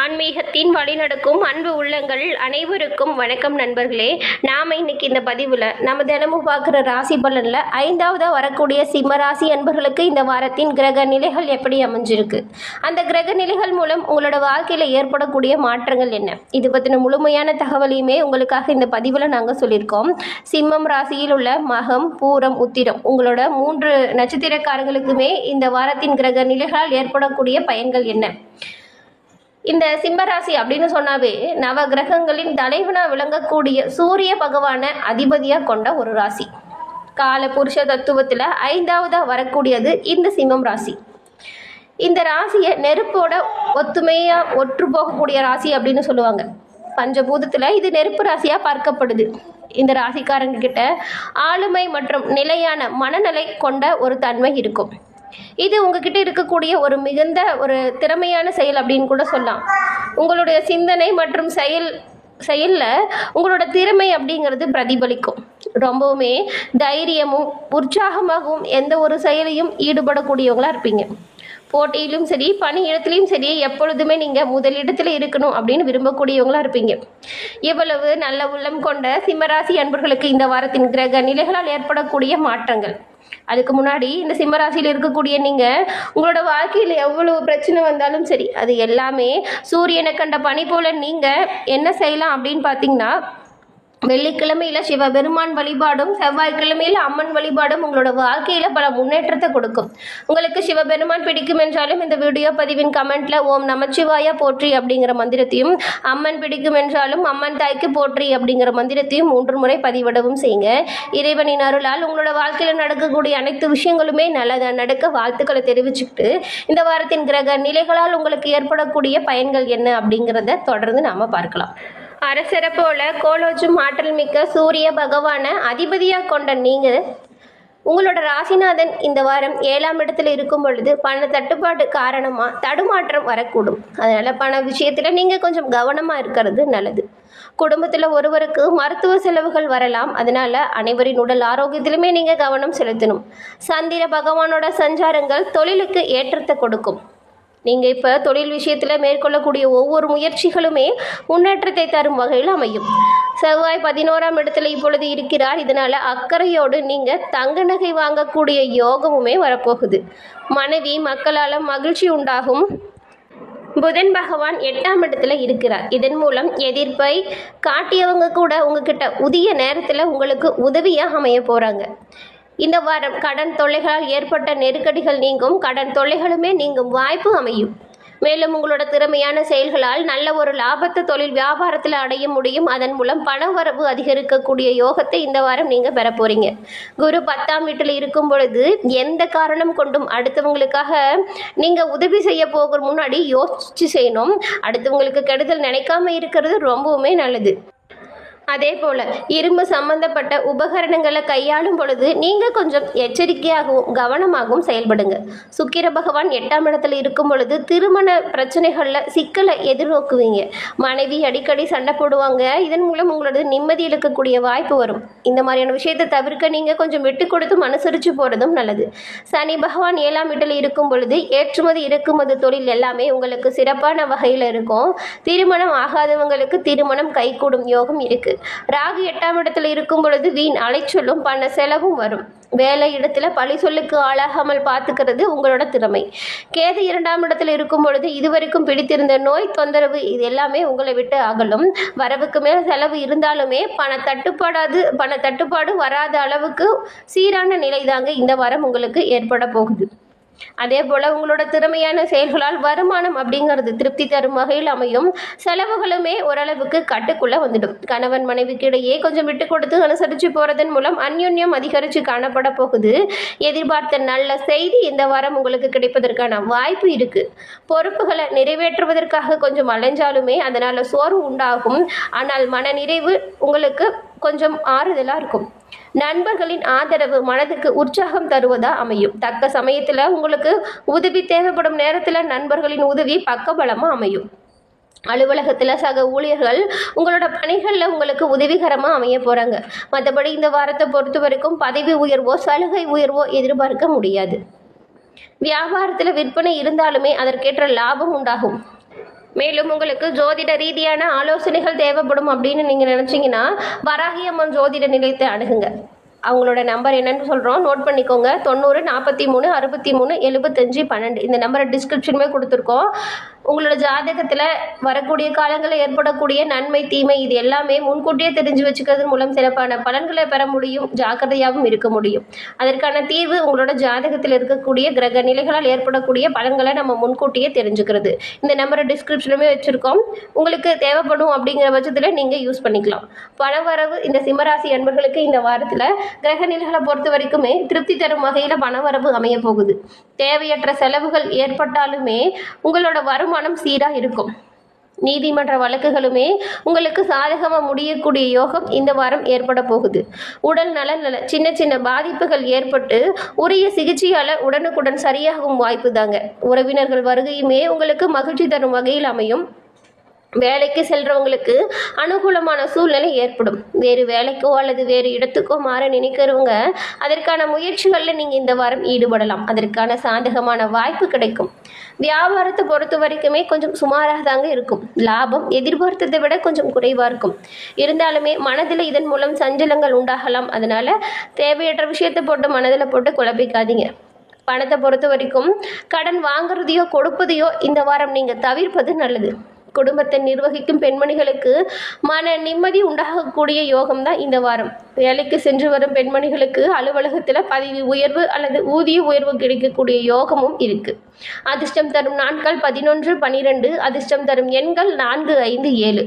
ஆன்மீகத்தின் வழிநடக்கும் அன்பு உள்ளங்கள் அனைவருக்கும் வணக்கம் நண்பர்களே. நாம் இன்னைக்கு இந்த பதிவில் நம்ம தினமும் பார்க்குற ராசி பலனில் ஐந்தாவதாக வரக்கூடிய சிம்ம ராசி அன்பர்களுக்கு இந்த வாரத்தின் கிரக நிலைகள் எப்படி அமைஞ்சிருக்கு? அந்த கிரக நிலைகள் மூலம் உங்களோட வாழ்க்கையில் ஏற்படக்கூடிய மாற்றங்கள் என்ன? இது பற்றின முழுமையான தகவலையுமே உங்களுக்காக இந்த பதிவில் நாங்கள் சொல்லியிருக்கோம். சிம்மம் ராசியில் உள்ள மகம் பூரம் உத்திரம் உங்களோட மூன்று நட்சத்திரக்காரங்களுக்குமே இந்த வாரத்தின் கிரக நிலைகளால் ஏற்படக்கூடிய பயன்கள் என்ன? இந்த சிம்மராசி அப்படின்னு சொன்னாவே நவ கிரகங்களின் தலைவனாக விளங்கக்கூடிய சூரிய பகவானை அதிபதியாக கொண்ட ஒரு ராசி. கால புருஷ தத்துவத்தில் ஐந்தாவதாக வரக்கூடியது இந்த சிம்மம் ராசி. இந்த ராசியை நெருப்போட ஒத்துமையாக ஒற்று போகக்கூடிய ராசி அப்படின்னு சொல்லுவாங்க. பஞ்சபூதத்தில் இது நெருப்பு ராசியாக பார்க்கப்படுது. இந்த ராசிக்காரங்க கிட்ட ஆளுமை மற்றும் நிலையான மனநிலை கொண்ட ஒரு தன்மை இருக்கும். இது உங்ககிட்ட இருக்கக்கூடிய ஒரு மிகுந்த ஒரு திறமையான செயல் அப்படின்னு கூட சொல்லலாம். உங்களுடைய சிந்தனை மற்றும் செயல் செயலில் உங்களோட திறமை அப்படிங்கிறது பிரதிபலிக்கும். ரொம்பவுமே தைரியமும் உற்சாகமாகவும் எந்த ஒரு செயலையும் ஈடுபடக்கூடியவங்களாக இருப்பீங்க. போட்டியிலும் சரி பணி இடத்துலையும் சரி எப்பொழுதுமே நீங்கள் முதலிடத்தில் இருக்கணும் அப்படின்னு விரும்பக்கூடியவங்களாக இருப்பீங்க. இவ்வளவு நல்ல உள்ளம் கொண்ட சிம்மராசி அன்பர்களுக்கு இந்த வாரத்தின் கிரக நிலைகளால் ஏற்படக்கூடிய மாற்றங்கள். அதுக்கு முன்னாடி இந்த சிம்மராசியில் இருக்கக்கூடிய நீங்கள் உங்களோட வாழ்க்கையில் எவ்வளோ பிரச்சனை வந்தாலும் சரி அது எல்லாமே சூரியனை கண்ட பனி போல் நீங்கள் என்ன செய்யலாம் அப்படின்னு பார்த்தீங்கன்னா வெள்ளிக்கிழமையில சிவபெருமான் வழிபாடும் செவ்வாய்க்கிழமையில் அம்மன் வழிபாடும் உங்களோட வாழ்க்கையில் பல முன்னேற்றத்தை கொடுக்கும். உங்களுக்கு சிவபெருமான் பிடிக்கும் என்றாலும் இந்த வீடியோ பதிவின் கமெண்ட்ல ஓம் நமச்சிவாயா போற்றி அப்படிங்கிற மந்திரத்தையும் அம்மன் பிடிக்கும் என்றாலும் அம்மன் தாய்க்கு போற்றி அப்படிங்கிற மந்திரத்தையும் மூன்று முறை பதிவிடவும் செய்யுங்க. இறைவனின் அருளால் உங்களோட வாழ்க்கையில் நடக்கக்கூடிய அனைத்து விஷயங்களுமே நல்லதாக நடக்க வாழ்த்துக்களை தெரிவிச்சுக்கிட்டு இந்த வாரத்தின் கிரக நிலைகளால் உங்களுக்கு ஏற்படக்கூடிய பயன்கள் என்ன அப்படிங்கிறத தொடர்ந்து நாம் பார்க்கலாம். அரசரை போல கோலோச்சும் ஆற்றல் மிக்க சூரிய பகவானை அதிபதியாக கொண்ட நீங்கள் உங்களோட ராசிநாதன் இந்த வாரம் ஏழாம் இடத்துல இருக்கும் பொழுது பண தட்டுப்பாடு காரணமாக தடுமாற்றம் வரக்கூடும். அதனால் பண விஷயத்தில் நீங்கள் கொஞ்சம் கவனமாக இருக்கிறது நல்லது. குடும்பத்தில் ஒருவருக்கு மருத்துவ செலவுகள் வரலாம். அதனால் அனைவரின் உடல் ஆரோக்கியத்திலுமே நீங்கள் கவனம் செலுத்தணும். சந்திர பகவானோட சஞ்சாரங்கள் தொழிலுக்கு ஏற்றத்தை கொடுக்கும். நீங்கள் இப்போ தொழில் விஷயத்தில் மேற்கொள்ளக்கூடிய ஒவ்வொரு முயற்சிகளுமே முன்னேற்றத்தை தரும் வகையில் அமையும். செவ்வாய் பதினோராம் இடத்துல இப்பொழுது இருக்கிறார். இதனால் அக்கறையோடு நீங்கள் தங்க நகை வாங்கக்கூடிய யோகமுமே வரப்போகுது. மனைவி மக்களால் மகிழ்ச்சி உண்டாகும். புதன் பகவான் எட்டாம் இடத்துல இருக்கிறார். இதன் மூலம் எதிர்ப்பை காட்டியவங்க கூட உங்ககிட்ட உதிய நேரத்தில் உங்களுக்கு உதவியாக அமைய போகிறாங்க இந்த வாரம் கடன் தொல்லைகளால் ஏற்பட்ட நெருக்கடிகள் நீங்கும் கடன் தொல்லைகளுமே நீங்கும் வாய்ப்பு அமையும். மேலும் உங்களோட திறமையான செயல்களால் நல்ல ஒரு லாபத்தை தொழில் வியாபாரத்தில் அடைய முடியும். அதன் மூலம் பண வரவு அதிகரிக்கக்கூடிய யோகத்தை இந்த வாரம் நீங்கள் பெற போறீங்க. குரு பத்தாம் வீட்டில் இருக்கும் பொழுது எந்த காரணம் கொண்டும் அடுத்தவங்களுக்காக நீங்கள் உதவி செய்ய போகிற முன்னாடி யோசிச்சு செய்யணும். அடுத்தவங்களுக்கு கெடுதல் நினைக்காம இருக்கிறது ரொம்பவுமே நல்லது. அதே போல் இரும்பு சம்பந்தப்பட்ட உபகரணங்களை கையாளும் பொழுது நீங்கள் கொஞ்சம் எச்சரிக்கையாகவும் கவனமாகவும் செயல்படுங்க. சுக்கிர பகவான் எட்டாம் இடத்துல இருக்கும் பொழுது திருமண பிரச்சனைகள்ல சிக்கலை எதிர்நோக்குவீங்க. மனைவி அடிக்கடி சண்டை போடுவாங்க. இதன் மூலம் உங்களோட நிம்மதி இழக்கக்கூடிய வாய்ப்பு வரும். இந்த மாதிரியான விஷயத்தை தவிர்க்க நீங்கள் கொஞ்சம் விட்டு கொடுத்தும் அனுசரிச்சு போகிறதும் நல்லது. சனி பகவான் ஏழாம் வீட்டில் இருக்கும் பொழுது ஏற்றுமதி இறக்குமதி தொழில் எல்லாமே உங்களுக்கு சிறப்பான வகையில் இருக்கும். திருமணம் ஆகாதவங்களுக்கு திருமணம் கைகூடும் யோகம் வருகிறது ராகு எட்டாம் இடத்துல இருக்கும் பொழுது வீண் அலைச்சொல்லும் பண செலவும் வரும். வேலை இடத்துல பழி சொல்லுக்கு ஆளாகாமல் பார்த்துக்கிறது உங்களோட திறமை. கேது இரண்டாம் இடத்துல இருக்கும் பொழுது இதுவரைக்கும் பிடித்திருந்த நோய் தொந்தரவு இது எல்லாமே உங்களை விட்டு அகலும். வரவுக்கு மேல் செலவு இருந்தாலுமே பண தட்டுப்பாடாது பண தட்டுப்பாடு வராத அளவுக்கு சீரான நிலை தாங்க இந்த வாரம் உங்களுக்கு ஏற்பட போகுது. அதே போல் உங்களோட திறமையான செயல்களால் வருமானம் அப்படிங்கிறது திருப்தி தரும் வகையில் அமையும். செலவுகளுமே ஓரளவுக்கு கட்டுக்குள்ளே வந்துடும். கணவன் மனைவிக்கு இடையே கொஞ்சம் விட்டு கொடுத்து அனுசரித்து போகிறதன் மூலம் அந்யோன்யம் அதிகரித்து காணப்பட போகுது. எதிர்பார்த்த நல்ல செய்தி இந்த வாரம் உங்களுக்கு கிடைப்பதற்கான வாய்ப்பு இருக்குது பொறுப்புகளை நிறைவேற்றுவதற்காக கொஞ்சம் அலைஞ்சாலுமே அதனால் சோர்வு உண்டாகும். ஆனால் மன நிறைவு உங்களுக்கு கொஞ்சம் ஆறுதலாக இருக்கும். நண்பர்களின் ஆதரவு மனதுக்கு உற்சாகம் தருவதா அமையும். தக்க சமயத்தில் உங்களுக்கு உதவி தேவைப்படும் நேரத்தில் நண்பர்களின் உதவி பக்கபலமாக அமையும். அலுவலகத்தில் சக ஊழியர்கள் உங்களோட பணிகளில் உங்களுக்கு உதவிகரமாக அமைய போகிறாங்க மற்றபடி இந்த வாரத்தை பொறுத்த வரைக்கும் பதவி உயர்வோ சலுகை உயர்வோ எதிர்பார்க்க முடியாது. வியாபாரத்தில் விற்பனை இருந்தாலுமே அதற்கேற்ற லாபம் உண்டாகும். மேலும் உங்களுக்கு ஜோதிட ரீதியான ஆலோசனைகள் தேவைப்படும் அப்படின்னு நீங்கள் நினச்சிங்கன்னா வராகி அம்மன் ஜோதிட நிலையத்தை அணுகுங்க. அவங்களோட நம்பர் என்னன்னு சொல்கிறோம் நோட் பண்ணிக்கோங்க. தொண்ணூறு நாற்பத்தி மூணு அறுபத்தி மூணு எழுபத்தஞ்சு பன்னெண்டு. இந்த நம்பரை டிஸ்கிரிப்ஷனுமே கொடுத்துருக்கோம். உங்களோட ஜாதகத்தில் வரக்கூடிய காலங்களில் ஏற்படக்கூடிய நன்மை தீமை இது எல்லாமே முன்கூட்டியே தெரிஞ்சு வச்சுக்கிறது மூலம் சிறப்பான பலன்களை பெற முடியும் ஜாக்கிரதையாகவும் இருக்க முடியும். அதற்கான தீர்வு உங்களோட ஜாதகத்தில் இருக்கக்கூடிய கிரக நிலைகளால் ஏற்படக்கூடிய பலன்களை நம்ம முன்கூட்டியே தெரிஞ்சுக்கிறது. இந்த நம்பரை டிஸ்கிரிப்ஷனுமே வச்சுருக்கோம். உங்களுக்கு தேவைப்படும் அப்படிங்கிற பட்சத்தில் நீங்கள் யூஸ் பண்ணிக்கலாம். பணவரவு இந்த சிம்மராசி அன்பர்களுக்கு இந்த வாரத்தில் கிரக நிலைகளை பொறுத்த வரைக்குமே திருப்தி தரும் வகையில் பணவரவு அமைய போகுது தேவையற்ற செலவுகள் ஏற்பட்டாலுமே உங்களோட வருமானம் சீராக இருக்கும். நீதிமன்ற வழக்குகளுமே உங்களுக்கு சாதகமாக முடியக்கூடிய யோகம் இந்த வாரம் ஏற்பட போகுது. உடல் நலன் சின்ன சின்ன பாதிப்புகள் ஏற்பட்டு உரிய சிகிச்சையால் உடனுக்குடன் சரியாகும் வாய்ப்பு தாங்க. உறவினர்கள் வருகையுமே உங்களுக்கு மகிழ்ச்சி தரும் வகையில் அமையும். வேலைக்கு செல்றவங்களுக்கு அனுகூலமான சூழ்நிலை ஏற்படும். வேறு வேலைக்கோ அல்லது வேறு இடத்துக்கோ மாற நினைக்கிறவங்க அதற்கான முயற்சிகளில் நீங்கள் இந்த வாரம் ஈடுபடலாம். அதற்கான சாதகமான வாய்ப்பு கிடைக்கும். வியாபாரத்தை பொறுத்த வரைக்குமே கொஞ்சம் சுமாராக தாங்க இருக்கும். லாபம் எதிர்பார்த்ததை விட கொஞ்சம் குறைவாக இருக்கும். இருந்தாலுமே மனதில் இதன் மூலம் சஞ்சலங்கள் உண்டாகலாம். அதனால் தேவையற்ற விஷயத்தை போட்டு மனதில் போட்டு குழப்பிக்காதீங்க. பணத்தை பொறுத்த வரைக்கும் கடன் வாங்குறதையோ கொடுப்பதையோ இந்த வாரம் நீங்கள் தவிர்ப்பது நல்லது. குடும்பத்தை நிர்வகிக்கும் பெண்மணிகளுக்கு மன நிம்மதி உண்டாகக்கூடிய யோகம் தான் இந்த வாரம். வேலைக்கு சென்று வரும் பெண்மணிகளுக்கு அலுவலகத்தில் பதவி உயர்வு அல்லது ஊதிய உயர்வு கிடைக்கக்கூடிய யோகமும் இருக்கு. அதிர்ஷ்டம் தரும் நாட்கள் பதினொன்று பனிரெண்டு அதிர்ஷ்டம் தரும் எண்கள் நான்கு ஐந்து ஏழு.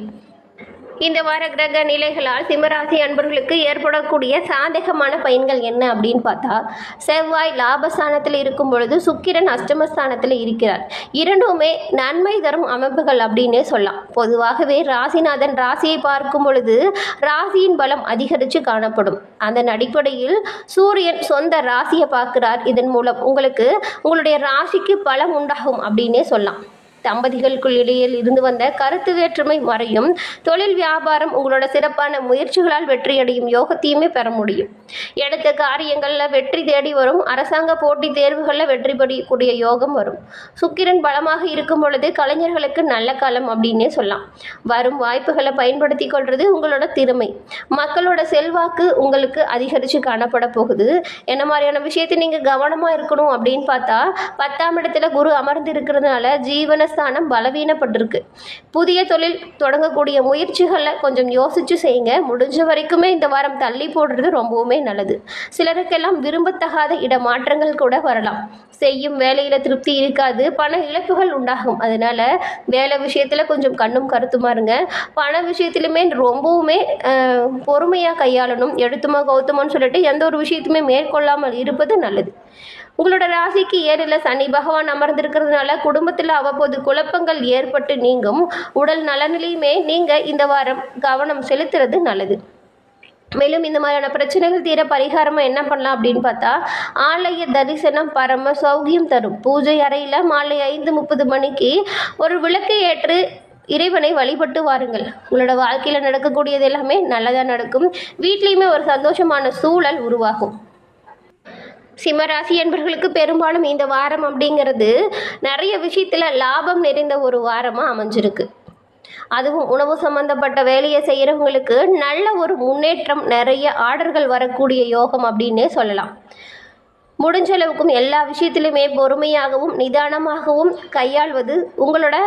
இந்த வார கிரக நிலைகளால் சிம்மராசி அன்பர்களுக்கு ஏற்படக்கூடிய சாதகமான பயன்கள் என்ன அப்படின்னு பார்த்தா செவ்வாய் லாபஸ்தானத்தில் இருக்கும் பொழுது சுக்கிரன் அஷ்டமஸ்தானத்தில் இருக்கிறார். இரண்டுமே நன்மை தரும் அமைப்புகள் அப்படின்னே சொல்லலாம். பொதுவாகவே ராசிநாதன் ராசியை பார்க்கும் பொழுது ராசியின் பலம் அதிகரித்து காணப்படும். அதன் அடிப்படையில் சூரியன் சொந்த ராசியை பார்க்கிறார். இதன் மூலம் உங்களுக்கு உங்களுடைய ராசிக்கு பலம் உண்டாகும் அப்படின்னே சொல்லலாம். தம்பதிகளுக்குள் இடையில் இருந்து வந்த கருத்து வேற்றுமை மறையும். தொழில் வியாபாரம் உங்களோட சிறப்பான முயற்சிகளால் வெற்றியடையும் யோகத்தையுமே பெற முடியும். எடுத்த காரியங்களில் வெற்றி தேடி வரும். அரசாங்க போட்டி தேர்வுகளில் வெற்றி பெறக்கூடிய யோகம் வரும். சுக்கிரன் பலமாக இருக்கும் பொழுது கலைஞர்களுக்கு நல்ல காலம் அப்படின்னே சொல்லலாம். வரும் வாய்ப்புகளை பயன்படுத்தி கொள்வது உங்களோட திறமை. மக்களோட செல்வாக்கு உங்களுக்கு அதிகரித்து காணப்பட போகுது. என்ன மாதிரியான விஷயத்தை நீங்கள் கவனமாக இருக்கணும் அப்படின்னு பார்த்தா பத்தாம் இடத்துல குரு அமர்ந்து இருக்கிறதுனால ஜீவன ஜீவனஸ்தானம் பலவீனப்பட்டிருக்கு. புதிய தொழில் தொடங்கக்கூடிய முயற்சிகளில் கொஞ்சம் யோசிச்சு செய்யுங்க. முடிஞ்ச வரைக்குமே இந்த வாரம் தள்ளி போடுறது ரொம்பவுமே நல்லது. சிலருக்கெல்லாம் விரும்பத்தகாத இடமாற்றங்கள் கூட வரலாம். செய்யும் வேலையில் திருப்தி இருக்காது. பண இழப்புகள் உண்டாகும். அதனால வேலை விஷயத்தில் கொஞ்சம் கண்ணும் கருத்துமா இருங்க. பண விஷயத்திலுமே ரொம்பவுமே பொறுமையாக கையாளணும். எடுத்துமா கௌத்தமான்னு சொல்லிட்டு எந்த ஒரு விஷயத்தையுமே மேற்கொள்ளாமல் இருப்பது நல்லது. உங்களோட ராசிக்கு ஏறில் சனி பகவான் அமர்ந்திருக்கிறதுனால குடும்பத்தில் அவ்வப்போது குழப்பங்கள் ஏற்பட்டு நீங்கும். உடல் நலனிலையுமே நீங்கள் இந்த வாரம் கவனம் செலுத்துறது நல்லது. மேலும் இந்த மாதிரியான பிரச்சனைகள் தீர பரிகாரமாக என்ன பண்ணலாம் அப்படின்னு பார்த்தா ஆலய தரிசனம் பரம சௌகியம் தரும். பூஜை அறையில் மாலை ஐந்து முப்பது மணிக்கு ஒரு விளக்கை ஏற்று இறைவனை வழிபட்டு வாருங்கள். உங்களோட வாழ்க்கையில் நடக்கக்கூடியது எல்லாமே நல்லதாக நடக்கும். வீட்லேயுமே ஒரு சந்தோஷமான சூழல் உருவாகும். சிம்மராசி என்பவர்களுக்கு பெரும்பாலும் இந்த வாரம் அப்படிங்கிறது நிறைய விஷயத்தில் லாபம் நிறைந்த ஒரு வாரமாக அமைஞ்சிருக்கு. அதுவும் உணவு சம்பந்தப்பட்ட வேலையை செய்கிறவங்களுக்கு நல்ல ஒரு முன்னேற்றம் நிறைய ஆர்டர்கள் வரக்கூடிய யோகம் அப்படின்னே சொல்லலாம். முடிஞ்ச அளவுக்கும் எல்லா விஷயத்திலுமே பொறுமையாகவும் நிதானமாகவும் கையாள்வது உங்களோட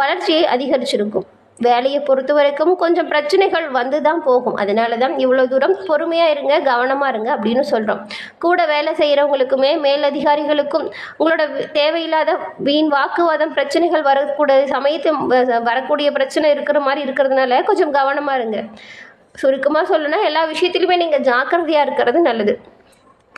வளர்ச்சியை அதிகரிச்சிருக்கும். வேலையை பொறுத்த வரைக்கும் கொஞ்சம் பிரச்சனைகள் வந்து தான் போகும். அதனால தான் இவ்வளோ தூரம் பொறுமையாக இருங்க கவனமாக இருங்க அப்படின்னு சொல்கிறோம் கூட வேலை செய்கிறவங்களுக்குமே மேலதிகாரிகளுக்கும் உங்களோட தேவையில்லாத வீண் வாக்குவாதம் பிரச்சனைகள் வரக்கூடிய சமயத்து வ- வரக்கூடிய பிரச்சனை இருக்கிற மாதிரி இருக்கிறதுனால கொஞ்சம் கவனமாக இருங்க. சுருக்கமாக சொல்லணும்னா எல்லா விஷயத்துலையுமே நீங்கள் ஜாக்கிரதையாக இருக்கிறது நல்லது.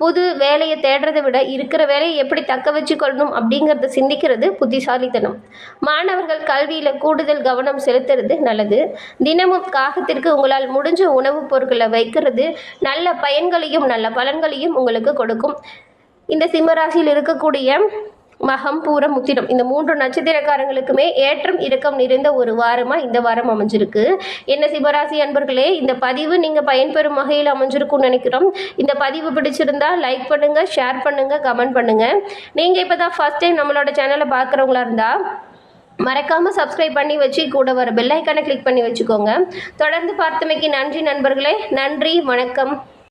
புது வேலையை தேடுறதை விட இருக்கிற வேலையை எப்படி தக்க வச்சுக்கொள்ளணும் அப்படிங்கிறத சிந்திக்கிறது புத்திசாலித்தனம். மாணவர்கள் கல்வியில் கூடுதல் கவனம் செலுத்துறது நல்லது. தினமும் காகத்திற்கு உங்களால் முடிஞ்ச உணவுப் பொருட்களை வைக்கிறது நல்ல பயன்களையும் நல்ல பலன்களையும் உங்களுக்கு கொடுக்கும். இந்த சிம்மராசியில் இருக்கக்கூடிய மகம் பூரம் முத்திரம். இந்த மூன்று நட்சத்திரக்காரங்களுக்குமே ஏற்றம் இறக்கம் நிறைந்த ஒரு வாரமாக இந்த வாரம் அமைஞ்சிருக்கு. என்ன சிவராசி அன்பர்களே இந்த பதிவு நீங்கள் பயன்பெறும் வகையில் அமைஞ்சிருக்கும்னு நினைக்கிறோம். இந்த பதிவு பிடிச்சிருந்தா லைக் பண்ணுங்கள் ஷேர் பண்ணுங்கள் கமெண்ட் பண்ணுங்கள் நீங்கள் இப்போ தான் ஃபஸ்ட் டைம் நம்மளோட சேனலை பார்க்குறவங்களா இருந்தால் மறக்காமல் சப்ஸ்கிரைப் பண்ணி வச்சு கூட வர பெல் கிளிக் பண்ணி வச்சுக்கோங்க. தொடர்ந்து பார்த்தமைக்கு நன்றி நண்பர்களே. நன்றி வணக்கம்.